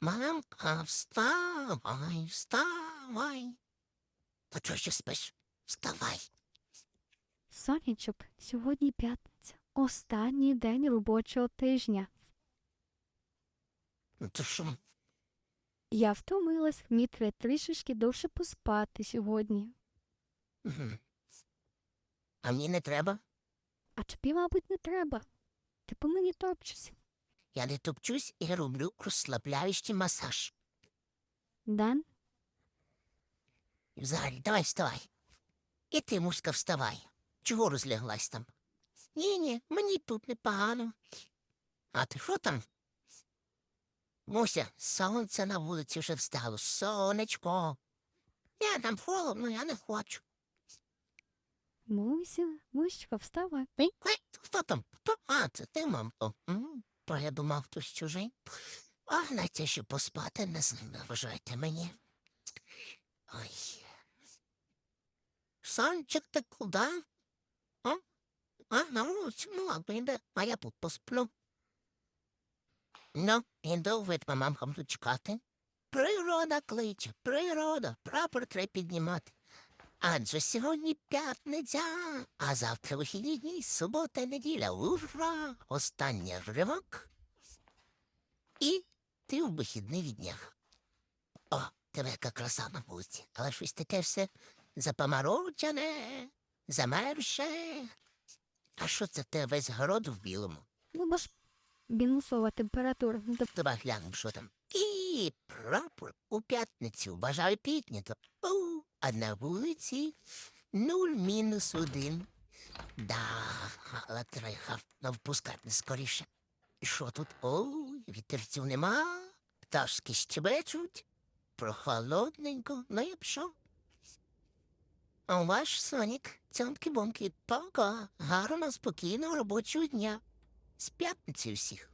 Мамка, вставай, вставай. Та чого ще спиш? Вставай. Сонячок, сьогодні п'ятниця. Останній день робочого тижня. То що? Я втомилась, мені треба трішечки довше поспати сьогодні. Мгм. А мені не треба. А тобі, мабуть, не треба. Ти по мені топчешся. Я не топчусь і роблю розслабляючий масаж. Дан, І взагалі, давай вставай. І ти, муська, вставай. Чого розляглась там? Ні, ні, мені тут непогано. А ти що там? Муся, сонце на вулиці вже встало, сонечко. Я там холодно, я не хочу. Муся, Мусечка, вставай. Ей, хто там? Хто? А, це ти, мам. М, то я думав, хтось чужий. А, знаєте, що поспати не знаю, вважайте мені. Ой. Санчик, ти куди? А? А, на вулиці, ну ладно, йде, а я тут посплю. Ну, іду від мамам тут чекати. Природа кличе, природа, прапор треба піднімати. Адже сьогодні п'ятниця, а завтра вихідні дні, субота, неділя. Ура! Останній ривок. І ти в вихідних днях. О, тебе яка краса на вулиці, але щось таке все запоморочене, замерше. А що це те весь город в білому? Ну, бо ж мінусова температура. Ну, глянемо, що там. І прапор у п'ятницю. Бажаю піднято. У, а на вулиці нуль мінус один. Да, треба не впускати скоріше. Що тут? Ой, вітерців нема, пташки щебечуть, прохолодненько, ну я пішов. А ваш Сонік, цьомки-бомки, пока, гарно, спокійного робочого дня. З п'ятниці всіх.